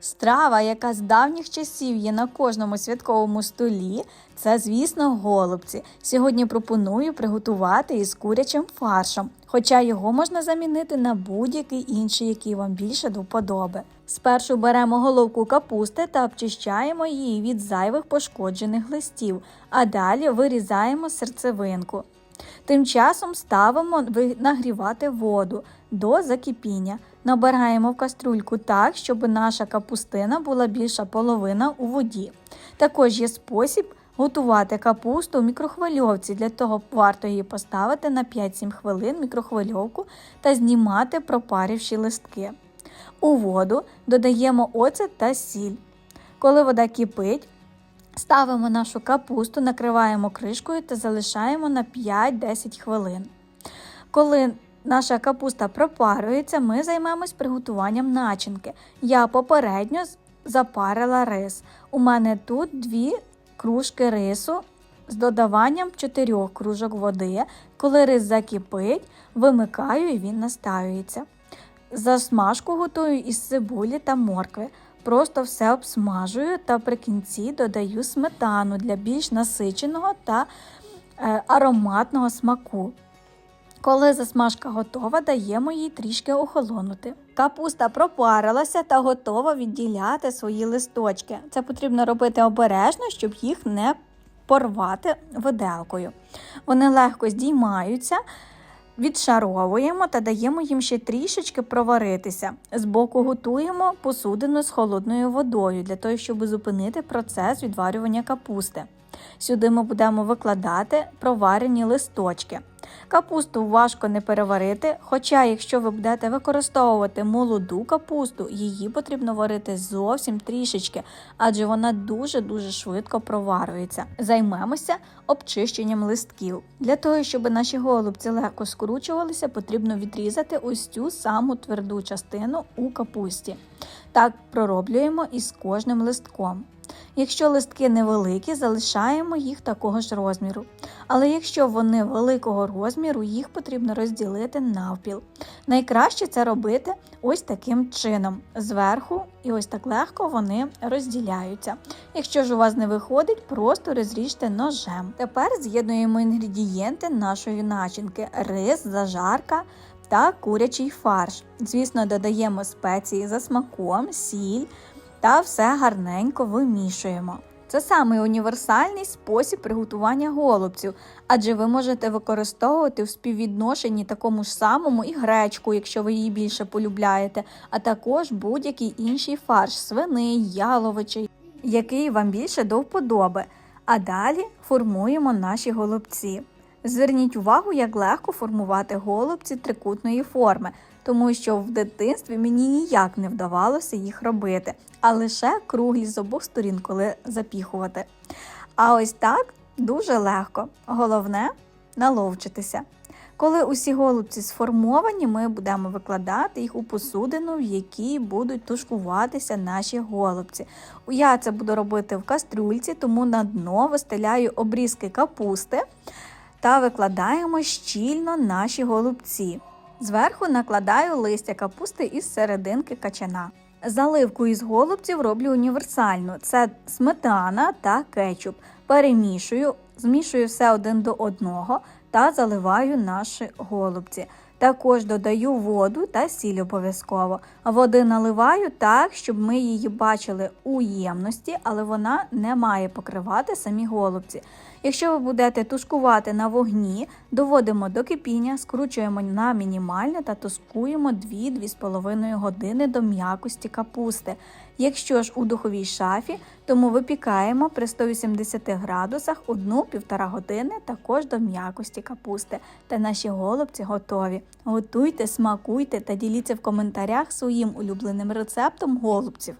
Страва, яка з давніх часів є на кожному святковому столі, це, звісно, голубці. Сьогодні пропоную приготувати із курячим фаршем, хоча його можна замінити на будь-який інший, який вам більше до вподоби. Спершу беремо головку капусти та обчищаємо її від зайвих пошкоджених листів, а далі вирізаємо серцевинку. Тим часом ставимо нагрівати воду до закипіння. Набираємо в каструльку так, щоб наша капустина була більша половина у воді. Також є спосіб готувати капусту в мікрохвильовці. Для того варто її поставити на 5-7 хвилин мікрохвильовку та знімати пропарівші листки. У воду додаємо оцет та сіль. Коли вода кипить, ставимо нашу капусту, накриваємо кришкою та залишаємо на 5-10 хвилин. Коли наша капуста пропарюється, ми займемось приготуванням начинки. Я попередньо запарила рис. У мене тут дві кружки рису з додаванням 4 кружок води. Коли рис закипить, вимикаю і він настаюється. Засмажку готую із цибулі та моркви. Просто все обсмажую та при кінці додаю сметану для більш насиченого та е, ароматного смаку. Коли засмажка готова, даємо їй трішки охолонути. Капуста пропарилася та готова відділяти свої листочки. Це потрібно робити обережно, щоб їх не порвати виделкою. Вони легко здіймаються, відшаровуємо та даємо їм ще трішечки проваритися. Збоку готуємо посудину з холодною водою для того, щоб зупинити процес відварювання капусти. Сюди ми будемо викладати проварені листочки. Капусту важко не переварити, хоча, якщо ви будете використовувати молоду капусту, її потрібно варити зовсім трішечки, адже вона дуже-дуже швидко проварюється. Займемося обчищенням листків. Для того, щоб наші голубці легко скручувалися, потрібно відрізати ось цю саму тверду частину у капусті. Так пророблюємо із кожним листком. Якщо листки невеликі, залишаємо їх такого ж розміру. Але якщо вони великого розміру, їх потрібно розділити навпіл. Найкраще це робити ось таким чином. Зверху і ось так легко вони розділяються. Якщо ж у вас не виходить, просто розріжте ножем. Тепер з'єднуємо інгредієнти нашої начинки: рис, зажарка та курячий фарш. Звісно, додаємо спеції за смаком, сіль та все гарненько вимішуємо. Це самий універсальний спосіб приготування голубців, адже ви можете використовувати в співвідношенні такому ж самому і гречку, якщо ви її більше полюбляєте, а також будь-який інший фарш свиний, яловичий, який вам більше до вподоби. А далі формуємо наші голубці. Зверніть увагу, як легко формувати голубці трикутної форми, тому що в дитинстві мені ніяк не вдавалося їх робити, а лише круглі з обох сторін, коли запіхувати. А ось так дуже легко. Головне наловчитися. Коли усі голубці сформовані, ми будемо викладати їх у посудину, в якій будуть тушкуватися наші голубці. Я це буду робити в кастрюльці, тому на дно вистеляю обрізки капусти та викладаємо щільно наші голубці. Зверху накладаю листя капусти із серединки качана. Заливку із голубців роблю універсальну: це сметана та кетчуп. Перемішую, змішую все один до одного та заливаю наші голубці. Також додаю воду та сіль обов'язково. Води наливаю так, щоб ми її бачили у ємності, але вона не має покривати самі голубці. Якщо ви будете тушкувати на вогні, доводимо до кипіння, скручуємо на мінімальне та тускуємо 2-2,5 години до м'якості капусти. Якщо ж у духовій шафі, тому випікаємо при 180 градусах 1-1,5 години також до м'якості капусти. Та наші голубці готові. Готуйте, смакуйте та діліться в коментарях своїм улюбленим рецептом голубців.